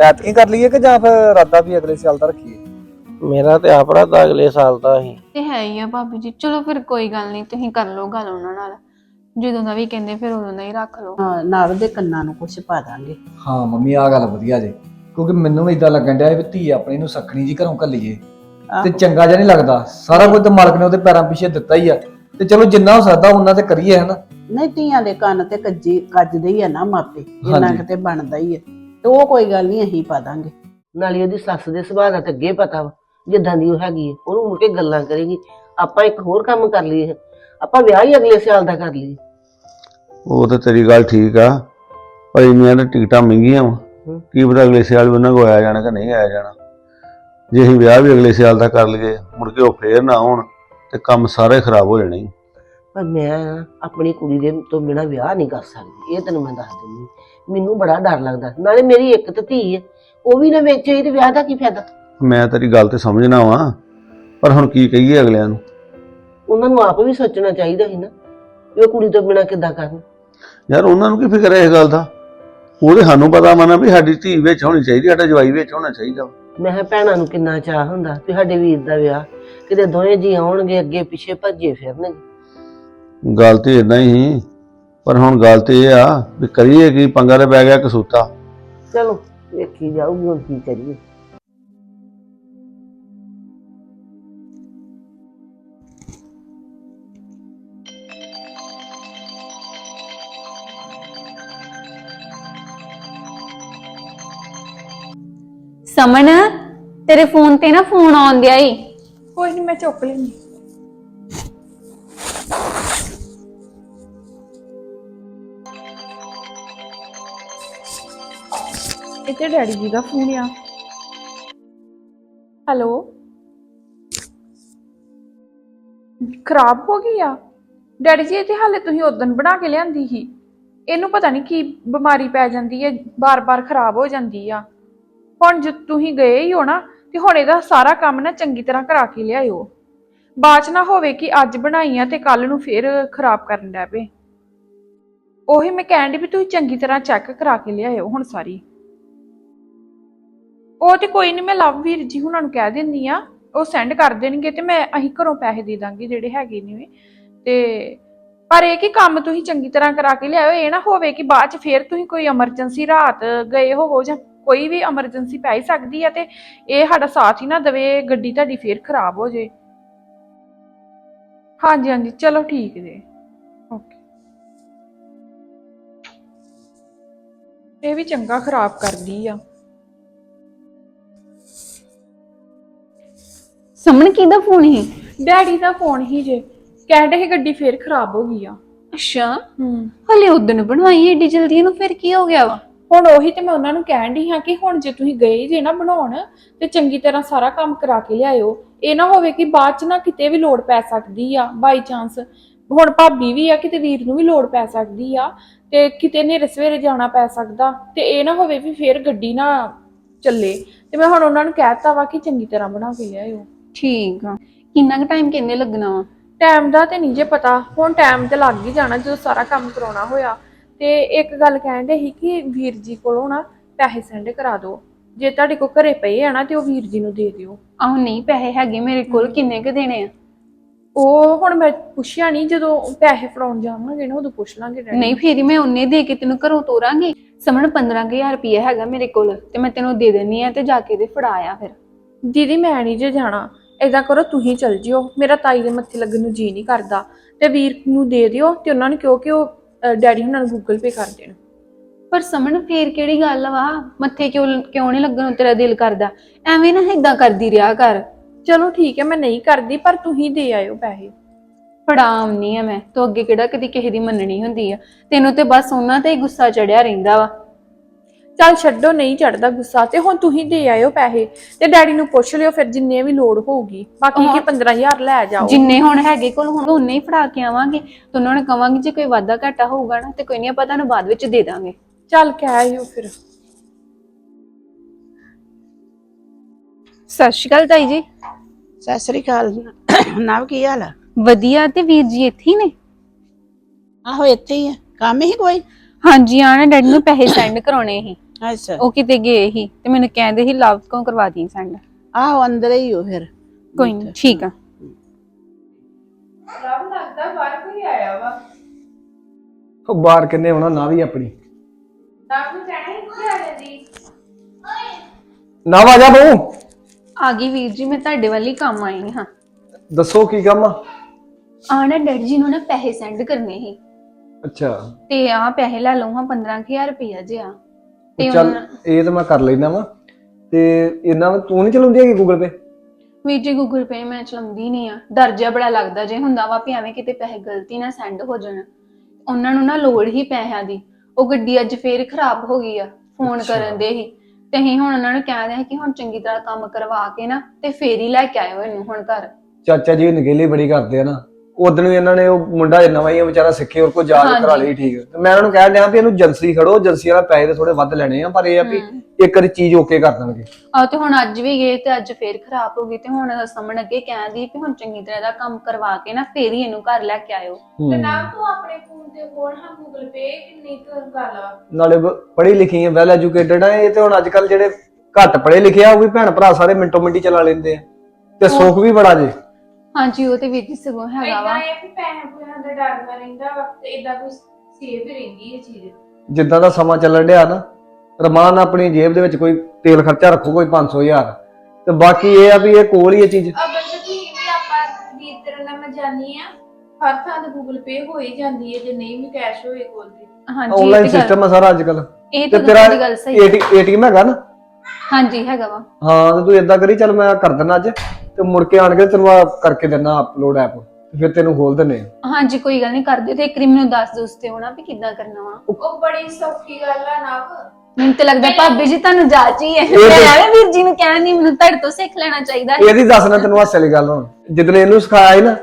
ਐਤਕੀ ਕਰ ਲਈਏ ਕਿ ਜਾਂ ਫਿਰ ਰਾਦਾ ਵੀ ਅਗਲੇ ਸਾਲ ਦਾ ਰੱਖੀਏ? ਮੇਰਾ ਤੇ ਆਪਣਾ ਤਾਂ ਅਗਲੇ ਸਾਲ ਦਾ ਹੀ। ਤੇ ਹੈ ਹੀ ਆ ਭਾਬੀ ਜੀ। ਚਲੋ ਫਿਰ ਕੋਈ ਗੱਲ ਨਹੀਂ ਤੁਸੀਂ ਕਰ ਲਓ ਗੱਲ ਉਹਨਾਂ ਨਾਲ। ਜਦੋਂ ਦਾ ਵੀ ਕਹਿੰਦੇ ਫਿਰ ਉਦੋਂ ਦਾ ਹੀ ਰੱਖ ਲਓ। ਹਾਂ, ਨਾਲ ਦੇ ਕੰਨਾਂ ਨੂੰ ਕੁਛ ਪਾ ਦਾਂਗੇ। ਹਾਂ ਮੰਮੀ ਆ ਗੱਲ ਵਧੀਆ ਜੇ। ਕਿਉਂਕਿ ਮੈਨੂੰ ਵੀ ਇਦਾਂ ਲੱਗਣ ਡਿਆ ਵੀ ਧੀ ਆਪਣੀ ਨੂੰ ਸਖਣੀ ਜੀ ਘਰੋਂ ਘੱਲੀਏ। ਤੇ ਚੰਗਾ ਜਿਹਾ ਨਹੀਂ ਲੱਗਦਾ। ਸਾਰਾ ਕੁਝ ਤਾਂ ਮਾਲਕ ਨੇ ਉਹਦੇ ਪੈਰਾਂ ਪਿੱਛੇ ਦਿੱਤਾ ਹੀ ਆ। ਤੇ ਚਲੋ ਜਿੰਨਾ ਹੋ ਸਕਦਾ ਉਹਨਾਂ ਤੇ ਕਰੀਏ ਹਨਾ? ਨਹੀਂ ਧੀਆਂ ਦੇ ਕੰਨ ਤੇ ਕੱਜੀ ਕੱਜਦੇ ਹੀ ਆ ਨਾ ਮਾਪੇ। ਜਿੰਨਾ ਹਾਂਜੀ। ਕਿਤੇ ਬਣਦਾ ਹੀ ਹੈ ਤੇ ਉਹ ਕੋਈ ਗੱਲ ਨਹੀਂ ਅਸੀਂ ਪਾ ਦਾਂਗੇ। ਨਾਲੇ ਉਹਦੀ ਸੱਸ ਦੇ ਸੁਭਾਅ ਦਾ ਤਾਂ ਅੱਗੇ ਪਤਾ ਵਾ ਜਿੱਦਾਂ ਦੀ ਉਹ ਹੈਗੀ ਹੈ ਉਹਨੂੰ ਮੁੜ ਕੇ ਗੱਲਾਂ ਕਰੇਗੀ। ਆਪਾਂ ਇੱਕ ਹੋਰ ਕੰਮ ਕਰ ਲਈਏ। ਆਪਾਂ ਵਿਆਹ ਹੀ ਅਗਲੇ ਸਾਲ ਦਾ ਕਰ ਲਈਏ। ਉਹ ਤਾਂ ਤੇਰੀ ਗੱਲ ਠੀਕ ਆ ਪਰ ਇੰਨੀਆਂ ਤਾਂ ਟਿਕਟਾਂ ਮਹਿੰਗੀਆਂ ਵਾ। ਕੀ ਪਤਾ ਅਗਲੇ ਸਾਲ ਵੀ ਉਹਨਾਂ ਕੋ ਆਇਆ ਜਾਣਾ ਕਿ ਨਹੀਂ ਆਇਆ ਜਾਣਾ। ਜੇ ਅਸੀਂ ਵਿਆਹ ਵੀ ਅਗਲੇ ਸਾਲ ਦਾ ਕਰ ਲਈਏ ਮੁੜ ਕੇ ਉਹ ਫੇਰ ਨਾ ਆਉਣ ਤੇ ਕੰਮ ਸਾਰੇ ਖਰਾਬ ਹੋ ਜਾਣੇ। ਪਰ ਮੈਂ ਆਪਣੀ ਕੁੜੀ ਦੇ ਤੋਂ ਬਿਨਾ ਵਿਆਹ ਨਹੀਂ ਕਰ ਸਕਦੀ ਇਹ ਤੈਨੂੰ ਮੈਂ ਦੱਸ ਦਿੰਦੀ। ਮੈਨੂੰ ਬੜਾ ਡਰ ਲੱਗਦਾ। ਨਾਲੇ ਮੇਰੀ ਇੱਕ ਤਾਂ ਧੀ ਹੈ ਉਹ ਵੀ ਨਾ ਵੇਚੇ ਤੇ ਵਿਆਹ ਦਾ ਕੀ ਫਾਇਦਾ? ਮੈਂ ਤੇਰੀ ਗੱਲ ਤੇ ਸਮਝਣਾ ਵਾਂ ਪਰ ਹੁਣ ਕੀ ਕਹੀਏ ਅਗਲਿਆਂ ਨੂੰ? ਉਹਨਾਂ ਨੂੰ ਆਪ ਵੀ ਸੋਚਣਾ ਚਾਹੀਦਾ ਸੀ ਨਾ ਵੀ ਉਹ ਕੁੜੀ ਤੋਂ ਬਿਨਾ ਕਿੱਦਾਂ ਕਰਨ। ਯਾਰ ਉਹਨਾਂ ਨੂੰ ਕੀ ਫਿਕਰ ਹੈ ਇਸ ਗੱਲ ਦਾ? ਉਹਦੇ ਸਾਨੂੰ ਪਤਾ ਮਨਾ ਵੀ ਸਾਡੀ ਧੀ ਵਿੱਚ ਹੋਣੀ ਚਾਹੀਦੀ ਸਾਡਾ ਜਵਾਈ ਵਿੱਚ ਹੋਣਾ ਚਾਹੀਦਾ। ਮੈਂ ਕਿਹਾ ਭੈਣਾਂ ਨੂੰ ਕਿੰਨਾ ਚਾਹ ਹੁੰਦਾ ਵੀ ਸਾਡੇ ਵੀਰ ਦਾ ਵਿਆਹ ਕਿਤੇ ਦੋਵੇਂ ਜੀ ਆਉਣਗੇ ਅੱਗੇ ਪਿੱਛੇ ਭੱਜੇ ਫਿਰਨਗੇ। ਗੱਲ ਤੇ ਇਦਾਂ ਹੀ ਸੀ। ਪਰ ਹੁਣ ਗੱਲ ਤੇ ਇਹ ਆ ਵੀ ਕਰੀਏ ਕੀ ਪੰਗਾ ਤੇ ਪੈ ਗਿਆ ਕਸੂਤਾ ਚਲੋ ਵੇਖੀ ਜਾਊਗੀ ਹੁਣ ਕੀ ਕਰੀਏ। ਸਮਨ ਤੇਰੇ ਫੋਨ ਤੇ ਨਾ ਫੋਨ ਆਉਂਦਿਆ ਈ। ਕੋਈ ਨਹੀਂ ਮੈਂ ਚੁੱਕ ਲੈਂਦੀ। ਤੇ ਡੈਡੀ ਜੀ ਦਾ ਫੋਨ ਆ। ਹੈਲੋ? ਖਰਾਬ ਹੋ ਗਈ ਆ? ਡੈਡੀ ਜੀ, ਇਹ ਤੇ ਹਾਲੇ ਤੁਸੀਂ ਉਦੋਂ ਬਣਾ ਕੇ ਲਿਆਂਦੀ ਸੀ। ਇਹਨੂੰ ਪਤਾ ਨਹੀਂ ਕੀ ਬਿਮਾਰੀ ਪੈ ਜਾਂਦੀ ਹੈ ਬਾਰ-ਬਾਰ ਖਰਾਬ ਹੋ ਜਾਂਦੀ ਆ। ਹੁਣ ਜੇ ਤੁਸੀਂ ਗਏ ਹੀ ਹੋ ਨਾ, ਤੇ ਹੁਣ ਇਹਦਾ ਸਾਰਾ ਕੰਮ ਨਾ ਚੰਗੀ ਤਰ੍ਹਾਂ ਕਰਾ ਕੇ ਲਿਆਇਓ। ਬਾਅਦ ਨਾ ਹੋਵੇ ਕਿ ਅੱਜ ਬਣਾਈ ਆ ਤੇ ਕੱਲ ਨੂੰ ਫੇਰ ਖਰਾਬ ਕਰਨ ਲੱਗ ਪਏ। ਉਹੀ ਮੈਂ ਕਹਿਣ ਦੀ ਵੀ ਤੁਸੀਂ ਚੰਗੀ ਤਰ੍ਹਾਂ ਚੈੱਕ ਕਰਾ ਕੇ ਲਿਆਇਓ ਹੁਣ ਸਾਰੀ। ਉਹ ਤੇ ਕੋਈ ਨਹੀਂ, ਮੈਂ ਲਵਵੀਰ ਜੀ ਹੁਣਾਂ ਨੂੰ ਕਹਿ ਦਿੰਦੀ ਆ ਉਹ ਸੈਂਡ ਕਰ ਦੇਣਗੇ ਤੇ ਮੈਂ ਅਸੀਂ ਘਰੋਂ ਪੈਸੇ ਦੇ ਦਾਂਗੇ ਜਿਹੜੇ ਹੈਗੇ ਨੇ ਤੇ ਪਰ ਇਹ ਕਿ ਕੰਮ ਤੁਸੀਂ ਚੰਗੀ ਤਰ੍ਹਾਂ ਕਰਾ ਕੇ ਲਿਆਇਓ, ਇਹ ਨਾ ਹੋਵੇ ਕਿ ਬਾਅਦ ਚ ਫੇਰ ਤੁਸੀਂ ਕੋਈ ਐਮਰਜੈਂਸੀ ਰਾਤ ਗਏ ਹੋਵੋ ਜਾਂ ਕੋਈ ਵੀ ਐਮਰਜੈਂਸੀ ਪੈ ਹੀ ਸਕਦੀ ਆ ਤੇ ਇਹ ਸਾਡਾ ਸਾਥ ਹੀ ਨਾ ਦਵੇ, ਗੱਡੀ ਤੁਹਾਡੀ ਫੇਰ ਖਰਾਬ ਹੋ ਜੇ। ਹਾਂਜੀ ਹਾਂਜੀ, ਚਲੋ ਠੀਕ ਜੀ। ਓਕੇ ਇਹ ਵੀ ਚੰਗਾ ਖਰਾਬ ਕਰਦੀ ਆ। ਸਮਨ ਕਿਹਦਾ ਫੋਨ ਸੀ? ਡੈਡੀ ਦਾ ਫੋਨ ਹੀ ਜੇ। ਕਹਿੰਦੇ ਸੀ ਗੱਡੀ ਫੇਰ ਖਰਾਬ ਹੋ ਗਈ ਆ। ਅੱਛਾ। ਹੂੰ। ਹਲੇ ਉਦੋਂ ਬਣਵਾਈ ਏਡੀ ਜਲਦੀ ਇਹਨੂੰ ਫਿਰ ਕੀ ਹੋ ਗਿਆ ਵਾ? ਹੁਣ ਉਹੀ ਤੇ ਮੈਂ ਉਹਨਾਂ ਨੂੰ ਕਹਿਣ ਦੀ ਹਾਂ ਕਿ ਹੁਣ ਜੇ ਤੁਸੀਂ ਗਏ ਜੇ ਨਾ ਬਣਾਉਣ ਤੇ ਚੰਗੀ ਤਰ੍ਹਾਂ ਸਾਰਾ ਕੰਮ ਕਰਾ ਕੇ ਲਿਆਇਓ। ਇਹ ਨਾ ਹੋਵੇ ਕਿ ਬਾਅਦ ਚ ਨਾ ਕਿਤੇ ਵੀ ਲੋੜ ਪੈ ਸਕਦੀ ਆ ਬਾਈ ਚਾਂਸ ਹੁਣ ਭਾਬੀ ਵੀ ਆ ਕਿਤੇ ਵੀਰ ਨੂੰ ਵੀ ਲੋੜ ਪੈ ਸਕਦੀ ਆ ਤੇ ਕਿਤੇ ਨੇਰੇ ਸਵੇਰੇ ਜਾਣਾ ਪੈ ਸਕਦਾ। ਤੇ ਇਹ ਨਾ ਹੋਵੇ ਵੀ ਫੇਰ ਗੱਡੀ ਨਾ ਚੱਲੇ। ਤੇ ਮੈਂ ਹੁਣ ਉਹਨਾਂ ਨੂੰ ਕਹਿਤਾ ਵਾ ਕਿ ਚੰਗੀ ਤਰ੍ਹਾਂ ਬਣਾ ਕੇ ਲਿਆਇਓ। ਠੀਕ ਆ। ਕਿੰਨਾ ਕੁ ਟਾਈਮ ਕਿੰਨੇ ਲੱਗਣਾ ਵਾ? ਟਾਈਮ ਦਾ ਤੇ ਨਹੀਂ ਜੇ ਪਤਾ। ਹੁਣ ਟਾਈਮ ਤੇ ਲੱਗ ਹੀ ਜਾਣਾ ਜਦੋਂ ਸਾਰਾ ਕੰਮ ਕਰਾਉਣਾ ਹੋਇਆ। ਤੇ ਇੱਕ ਗੱਲ ਕਹਿੰਦੇ ਸੀ ਕਿ ਵੀਰ ਜੀ ਕੋਲੋਂ ਨਾ ਪੈਸੇ ਸੈਂਡ ਕਰਾ ਦਿਓ। ਜੇ ਤੁਹਾਡੇ ਕੋਲ ਘਰੇ ਪਏ ਆ ਨਾ ਤੇ ਉਹ ਵੀਰ ਜੀ ਨੂੰ ਦੇ ਦਿਓ। ਆਹ ਨਹੀਂ ਪੈਸੇ ਹੈਗੇ ਮੇਰੇ ਕੋਲ। ਕਿੰਨੇ ਕੁ ਦੇਣੇ ਆ? ਉਹ ਹੁਣ ਮੈਂ ਪੁੱਛਿਆ ਨਹੀਂ ਜਦੋਂ ਪੈਸੇ ਫੜਾਉਣ ਜਾਵਾਂਗੇ ਨਾ ਉਦੋਂ ਪੁੱਛ ਲਾਂਗੇ ਡੈਡੀ। ਨਹੀਂ ਫੇਰ ਹੀ ਮੈਂ ਉਹਨੇ ਦੇ ਕੇ ਤੈਨੂੰ ਘਰੋਂ ਤੋਰਾਂਗੀ। ਸਮਣ 15000 ਰੁਪਏ ਹੈਗਾ ਮੇਰੇ ਕੋਲ ਤੇ ਮੈਂ ਤੈਨੂੰ ਦੇ ਦੇਣੀ ਆ ਤੇ ਜਾ ਕੇ ਦੇ ਫੜਾਇਆ ਫਿਰ। ਦੀਦੀ ਮੈਂ ਨਹੀਂ ਜੇ ਜਾਣਾ। ਏਦਾਂ ਕਰੋ ਤੁਸੀਂ ਚਲ ਜਿਓ। ਮੇਰਾ ਤਾਈ ਦੇ ਮੱਥੇ ਲੱਗਣ ਨੂੰ ਜੀ ਨਹੀਂ ਕਰਦਾ। ਤੇ ਵੀਰ ਨੂੰ ਦੇ ਦਿਓ ਤੇ ਉਹਨਾਂ ਨੂੰ ਕਿਹਾ ਕਿ ਉਹ ਡੈਡੀ ਉਹਨਾਂ ਨੂੰ ਗੂਗਲ ਪੇ ਕਰ ਦੇਣ। ਪਰ ਸਮਣ ਫੇਰ ਕਿਹੜੀ ਗੱਲ ਵਾ? ਮੱਥੇ ਕਿਉਂ ਕਿਉਂ ਨਹੀਂ ਲੱਗਣ ਨੂੰ ਤੇਰਾ ਦਿਲ ਕਰਦਾ? ਐਵੇਂ ਨਾ ਏਦਾਂ ਕਰਦੀ ਰਿਹਾ ਕਰ। ਚਲੋ ਠੀਕ ਹੈ ਮੈਂ ਨਹੀਂ ਕਰਦੀ ਪਰ ਤੁਸੀਂ ਦੇ ਆਇਓ ਪੈਸੇ। ਫੜਾਮ ਨਹੀਂ ਆ ਮੈਂ। ਤੂੰ ਅੱਗੇ ਕਿਹੜਾ ਕਦੀ ਕਿਸੇ ਦੀ ਮੰਨਣੀ ਹੁੰਦੀ ਆ? ਤੈਨੂੰ ਤੇ ਬਸ ਉਹਨਾਂ ਤੇ ਹੀ ਗੁੱਸਾ ਚੜਿਆ ਰਹਿੰਦਾ ਵਾ। ਚੱਲ ਛੱਡੋ ਨਹੀਂ ਚੜਦਾ ਗੁੱਸਾ। ਤੇ ਹੁਣ ਤੁਸੀਂ ਦੇ ਆਇਓ ਪੈਸੇ ਤੇ ਡੈਡੀ ਨੂੰ ਪੁੱਛ ਲਿਓ ਫਿਰ ਜਿੰਨੇ ਵੀ ਲੋੜ ਹੋਊਗੀ। ਬਾਕੀ ਕੀ 15000 ਲੈ ਜਾਓ। ਜਿੰਨੇ ਹੁਣ ਹੈਗੇ ਕੋਲ ਹੁਣ ਉਹਨੇ ਹੀ ਫੜਾ ਕੇ ਆਵਾਂਗੇ। ਤੇ ਉਹਨਾਂ ਨੂੰ ਕਵਾਂਗੇ ਜੇ ਕੋਈ ਵਾਧਾ ਘਾਟਾ ਹੋਊਗਾ ਨਾ ਤੇ ਕੋਈ ਨਹੀਂ ਆਪਾਂ ਤੁਹਾਨੂੰ ਬਾਅਦ ਵਿੱਚ ਦੇ ਦਾਂਗੇ। ਚੱਲ ਕਹਿ ਆਇਓ ਫਿਰ। ਸਤਿ ਸ਼੍ਰੀ ਅਕਾਲ ਤਾਈ ਜੀ। ਸਤਿ ਸ੍ਰੀ ਅਕਾਲ। ਨਵ ਕੀ ਹਾਲ ਆ? ਵਧੀਆ ਤੇ ਵੀਰ ਜੀ ਇੱਥੇ ਹੀ ਨੇ? ਆਹੋ ਇੱਥੇ ਹੀ ਆ। ਕੰਮ ਹੀ ਕੋਈ? ਹਾਂਜੀ ਆਣਾ ਡੈਡੀ ਨੂੰ ਪੈਸੇ ਸੈਂਡ ਕਰਾਉਣੇ ਸੀ। ਅੱਛਾ। ਉਹ ਕਿਤੇ ਗਏ ਸੀ ਤੇ ਮੈਨੂੰ ਕਹਿੰਦੇ ਸੀ ਲਵ ਕੋ ਕਰਵਾ ਦੀ ਸੈਂਡ ਆਹੋ ਅੰਦਰ ਹੀ ਹੋ ਫਿਰ। ਕੋਈ ਨਹੀਂ ਠੀਕ ਆ। ਰੱਬ ਲੱਗਦਾ ਬਾਹਰ ਕੋਈ ਆਇਆ ਵਾ। ਉਹ ਬਾਹਰ ਕਿੰਨੇ ਹੋਣਾ ਨਾ ਵੀ ਆਪਣੀ। ਨੂੰ ਕਹਿਣਾ ਇੱਥੇ ਆ ਜਾਂਦੀ ਨਾ ਆ ਜਾ ਬਹੂ ਆ ਗਈ ਵੀਰ ਜੀ ਮੈਂ ਤੁਹਾਡੇ ਵੱਲ ਹੀ ਕੰਮ ਆਈ ਹਾਂ। ਦੱਸੋ ਕੀ ਕੰਮ ਆ? ਆ ਨਾ ਡੈਡੀ ਜੀ ਨੂੰ ਨਾ ਪੈਸੇ ਸੈਂਡ ਕਰਨੇ ਸੀ। ਅੱਛਾ। ਤੇ ਆ ਪੈਸੇ ਲੈ ਹਾਂ 15000 ਰੁਪਇਆ ਜਿਆ ਤੇ ਚੱਲ ਉਹਨਾਂ ਇਹ ਤਾਂ ਮੈਂ ਕਰ ਲੈਣਾ ਵਾ। ਤੇ ਇਹਨਾਂ ਨੂੰ ਤੂੰ ਨਹੀਂ ਚਲਾਉਂਦੀ ਹੈਗੀ ਗੂਗਲ ਪੇ ਵੀਰ ਜੀ ਗੂਗਲ ਪੇ ਮੈਂ ਚਲਾਉਂਦੀ ਨਹੀਂ ਆ ਡਰ ਜਿਹਾ ਬੜਾ ਲੱਗਦਾ ਜੇ ਹੁੰਦਾ ਵਾ ਵੀ ਐਵੇਂ ਕਿਤੇ ਪੈਸੇ ਗਲਤੀ ਨਾਲ ਸੈਂਡ ਹੋ ਜਾਣ। ਉਹਨਾਂ ਨੂੰ ਨਾ ਲੋੜ ਹੀ ਪੈਸਿਆਂ ਦੀ। ਉਹ ਗੱਡੀ ਅੱਜ ਫੇਰ ਖਰਾਬ ਹੋ ਗਈ ਆ ਫੋਨ ਕਰਨ ਦੇ ਹੀ। ਤੇ ਅਸੀਂ ਹੁਣ ਉਹਨਾਂ ਨੂੰ ਕਹਿ ਰਹੇ ਕਿ ਹੁਣ ਚੰਗੀ ਤਰ੍ਹਾਂ ਕੰਮ ਕਰਵਾ ਕੇ ਨਾ ਤੇ ਫੇਰ ਹੀ ਲੈ ਕੇ ਆਇਓ ਇਹਨੂੰ ਹੁਣ ਘਰ। ਚਾਚਾ ਜੀ ਨਗੇਲੀ ਬੜੀ ਕਰਦੇ ਆ ਨਾ। ਉਦੋਂ ਵੀ ਇਹਨਾਂ ਨੇ ਉਹ ਮੁੰਡਾ ਨਵਾਂ ਹੀ ਆ ਵਿਚਾਰਾ ਸਿੱਖੇ ਹੋਰ ਕੋ ਜਾ ਕੇ ਹਾਂਜੀ। ਕਰਾ ਲਈ ਠੀਕ। ਤੇ ਮੈਂ ਉਹਨਾਂ ਨੂੰ ਕਹਿ ਦਿਆਂ ਵੀ ਇਹਨੂੰ ਏਜੰਸੀ ਖੜੋ ਏਜੰਸੀ ਵਾਲਾ ਪੈਸੇ ਤੇ ਥੋੜੇ ਵੱਧ ਲੈਣੇ ਆ ਪਰ ਇਹ ਆ ਵੀ ਇੱਕ ਵਾਰੀ ਚੀਜ਼ ਓਕੇ ਕਰ ਦੇਣਗੇ। ਆ ਤੇ ਹੁਣ ਅੱਜ ਵੀ ਗਏ ਤੇ ਅੱਜ ਫੇਰ ਖਰਾਬ ਹੋ ਗਈ ਤੇ ਹੁਣ ਸਾਹਮਣੇ ਅੱਗੇ ਕਹਿੰਦੀ ਵੀ ਹੁਣ ਚੰਗੀ ਤਰ੍ਹਾਂ ਦਾ ਕੰਮ ਕਰਵਾ ਕੇ ਨਾ ਫੇਰ ਹੀ ਇਹਨੂੰ ਘਰ ਲੈ ਕੇ ਆਇਓ। ਤੇ ਨਾ ਤੂੰ ਆਪਣੇ ਫੋਨ ਤੇ ਕੋਲ ਹਾਂ ਗੂਗਲ ਪੇ ਕਿੰਨੀ ਕੁ ਗੱਲ ਆ? ਨਾਲੇ ਪੜ੍ਹੀ ਲਿਖੀ ਹੈ ਵੈਲ ਐਜੂਕੇਟਡ ਆ ਇਹ ਤੇ ਹੁਣ ਅੱਜ ਕੱਲ ਜਿਹੜੇ ਘੱਟ ਪੜ੍ਹੇ ਲਿਖੇ ਆ ਉਹ ਵੀ ਭੈਣ ਭਰਾ ਸਾਰੇ ਮਿੰਟੋ ਮਿੰਟੀ ਚਲਾ ਲੈਂਦੇ ਆ। ਤੇ ਸੁੱਖ ਵੀ ਬੜਾ ਜੇ। ਹਾਂਜੀ ਉਹ ਤੇ ਵੀਰ ਜੀ ਸਗੋਂ ਹੈਗਾ ਵਾ। ਇਦਾਂ ਇਹ ਵੀ ਪੈਸੇ ਪੂਸਿਆਂ ਦਾ ਡਰ ਦਾ ਰਹਿੰਦਾ ਵਾ ਤੇ ਇਦਾਂ ਕੋਈ ਸੇਫ ਰਹਿੰਦੀ ਇਹ ਚੀਜ਼। ਜਿੱਦਾਂ ਦਾ ਸਮਾਂ ਚੱਲਣ ਡਿਆ ਨਾ ਰਮਾਨ ਆਪਣੀ ਜੇਬ ਦੇ ਵਿੱਚ ਕੋਈ ਤੇਲ ਖਰਚਾ ਰੱਖੋ ਕੋਈ 500000 ਤੇ ਬਾਕੀ ਇਹ ਆ ਵੀ ਇਹ ਕੋਲ ਹੀ ਇਹ ਚੀਜ਼। ਅਬਲ ਤੇ ਵੀ ਆਪਾਂ ਵੀਰ ਤੇਰੇ ਨਾਲ ਮੈਂ ਜਾਣੀ ਆ। ਹਰ ਥਾਂ ਤੇ ਗੂਗਲ ਪੇ ਹੋ ਹੀ ਜਾਂਦੀ ਹੈ ਜੇ ਨਹੀਂ ਵੀ ਕੈਸ਼ ਹੋਏ ਕੋਲ ਤੇ। ਹਾਂਜੀ ਇਹ ਆਨਲਾਈਨ ਤੇ ਗੱਲ- ਸਿਸਟਮ ਆ ਸਾਰਾ ਅੱਜ ਕੱਲ ਇਹ ਤੇ ਤਾਂ ਤੇਰਾ ਤੁਹਾਡੀ ਗੱਲ ਸਹੀ ਹੈ। ਏਟੀਐਮ ਹੈਗਾ ਨਾ? ਹਾਂਜੀ ਹੈਗਾ ਵਾ। ਹਾਂ ਤੇ ਤੂੰ ਇਦਾਂ ਕਰੀ ਚੱਲ ਮੈਂ ਕਰ ਦਿੰਦਾ ਅੱਜ। ਤੇ ਮੁੜ ਕੇ ਆਣ ਕੇ ਤੈਨੂੰ ਆ ਕਰਕੇ ਦਿੰਦਾ ਅਪਲੋਡ ਐਪ ਤੇ ਫਿਰ ਤੈਨੂੰ ਖੋਲ ਦਿੰਨੇ ਆ ਹਾਂਜੀ ਕੋਈ ਗੱਲ ਨਹੀਂ ਕਰਦੇ ਤੇ ਇੱਕ ਵਾਰੀ ਮੈਨੂੰ ਦੱਸ ਦਿਓ ਉਸ ਤੇ ਹੋਣਾ ਵੀ ਕਿੱਦਾਂ ਕਰਨਾ ਵਾ। ਉਹ ਬੜੀ ਸੌਖੀ ਗੱਲ ਆ ਨਾ ਮੈਨੂੰ ਤੇ ਲੱਗਦਾ ਭਾਬੀ ਜੀ ਤੁਹਾਨੂੰ ਜਾਚ ਹੀ ਹੈ। ਮੈਂ ਐਵੇਂ ਵੀਰ ਜੀ ਨੂੰ ਕਹਿਣ ਦੀ ਮੈਨੂੰ ਤੁਹਾਡੇ ਤੋਂ ਸਿੱਖ ਲੈਣਾ ਚਾਹੀਦਾ ਹੈ। ਇਹਦੀ ਦੱਸਣਾ ਤੈਨੂੰ ਹਾਸੇ ਵਾਲੀ ਗੱਲ ਹੁਣ। ਜਿੱਦਣ ਇਹਨੂੰ ਸਿਖਾਇਆ ਸੀ ਨਾ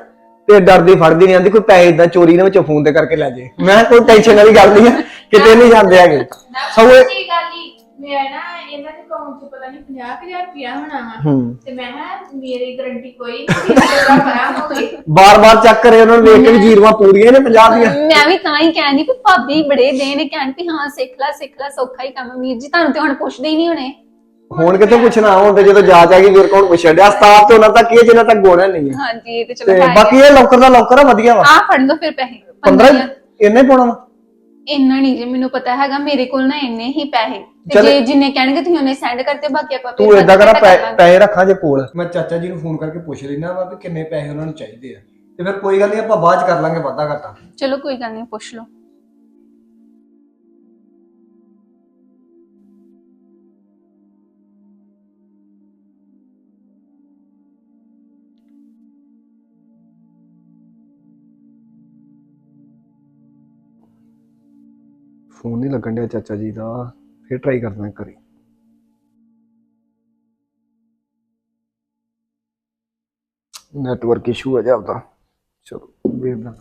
ਤੇ ਡਰਦੀ ਫੜਦੀ ਨਹੀਂ ਆਂਦੀ ਕੋਈ ਪੈਸੇ ਇਦਾਂ ਚੋਰੀ ਦੇ ਵਿੱਚੋਂ ਫੋਨ ਤੇ ਕਰਕੇ ਲੈ ਜੇ ਮੈਂ ਕੋਈ ਟੈਨਸ਼ਨ ਵਾਲੀ ਗੱਲ ਨਹੀਂ ਹੈ ਕਿਤੇ ਨਹੀਂ ਜਾਂਦੇ ਹੈਗੇ। ਸਗੋਂ ਇਹ- ਸਹੀ ਗੱਲ ਹੀ ਮੈਂ ਨਾ ਇਹਨਾਂ ਦੇ ਅਕਾਊਂਟ 'ਚ ਪਤਾ ਨਹੀਂ 50000 ਰੁਪਇਆ ਹੋਣਾ ਵਾ ਹੂੰ। ਤੇ ਮੈਂ ਕਿਹਾ ਮੇਰੀ ਗਰੰਟੀ ਕੋਈ ਨਹੀਂ ਕਿ ਇਹਦਾ ਖਰਾਬ ਹੋ ਗਈ। ਬਾਰ-ਬਾਰ ਚੱਕ ਕਰੇ ਉਹਨਾਂ ਨੂੰ ਵੇਖ ਕੇ ਵੀ ਜੀਰਵਾ ਪੂਰੀਆਂ ਨੇ 50 ਦੀਆਂ। ਮੈਂ ਵੀ ਤਾਂ ਹੀ ਕਹਿੰਦੀ ਵੀ ਭਾਬੀ ਬੜੇ ਦੇ ਨੇ ਕਹਿਣ ਵੀ ਹਾਂ ਸਿੱਖ ਲੈ ਸਿੱਖ ਲੈ ਸੌਖਾ ਹੀ ਕੰਮ। ਆ। ਵੀਰ ਜੀ ਤੁਹਾਨੂੰ ਤੇ ਹੁਣ ਪੁੱਛਦੇ ਹੀ ਨਹੀਂ ਹੋਣੇ। ਹੁਣ ਕਿੱਥੋਂ ਪੁੱਛਣਾ? ਹੁਣ ਤੇ ਜਦੋਂ ਜਾ ਜਾ ਕੇ ਵੀਰ ਕੌਣ ਪੁੱਛਣ ਡਿਆ ਸਤਾਫ ਤੇ ਉਹਨਾਂ ਤੱਕ ਇਹ ਜਿੰਨਾ ਤੱਕ ਗੋਣਾ ਨਹੀਂ ਹੈ। ਹਾਂਜੀ ਇਹ ਤੇ ਚਲੋ ਤੇ ਹੈ ਬਾਕੀ ਇਹ ਲੌਕਰ ਦਾ ਲੌਕਰ ਆ ਵਧੀਆ ਵਾ। ਆ ਫੜ ਲਓ ਫਿਰ ਪੈਸੇ 15 15 ਇੰਨੇ ਪਾਉਣਾ ਵਾ? ਇੰਨਾ ਨਹੀਂ ਜੇ ਮੈਨੂੰ ਪਤਾ ਹੈਗਾ ਮੇਰੇ ਕੋਲ ਨਾ ਇੰਨੇ ਹੀ ਪੈਸੇ। ਤੇ ਚੱਲ- ਜੇ ਜਿੰਨੇ ਕਹਿਣਗੇ ਤੁਸੀਂ ਉਹਨੇ ਸੈਂਡ ਕਰਤੇ ਬਾਕੀ ਆਪਾਂ ਤੂੰ ਫਿਰ ਬਾਅਦ ਕਰਾ ਚ ਕਰ ਲਾਂਗੇ। ਪੈਸੇ ਰੱਖਾਂ ਜੇ ਕੋਲ। ਮੈਂ ਚਾਚਾ ਜੀ ਨੂੰ ਫੋਨ ਕਰਕੇ ਪੁੱਛ ਲੈਣਾ ਵਾ ਵੀ ਕਿੰਨੇ ਪੈਸੇ ਉਹਨਾਂ ਨੂੰ ਚਾਹੀਦੇ ਆ। ਤੇ ਫਿਰ ਕੋਈ ਗੱਲ ਨਹੀਂ ਆਪਾਂ ਬਾਅਦ ਚ ਕਰ ਲਾਂਗੇ ਵਾਧਾ ਘਾਟਾ। ਚਲੋ ਕੋਈ ਗੱਲ ਨਹੀਂ ਪੁੱਛ ਲਓ। ਫੋਨ ਨਹੀਂ ਲੱਗਣ ਡਿਆ ਚਾਚਾ ਜੀ ਦਾ ਫਿਰ ਟਰਾਈ ਕਰਦਾ ਕਰੀ ਨੈਟਵਰਕ ਇਸ਼ੂ ਹੈ ਜਾਂਦਾ ਚਲੋ ਵੇਖਦਾ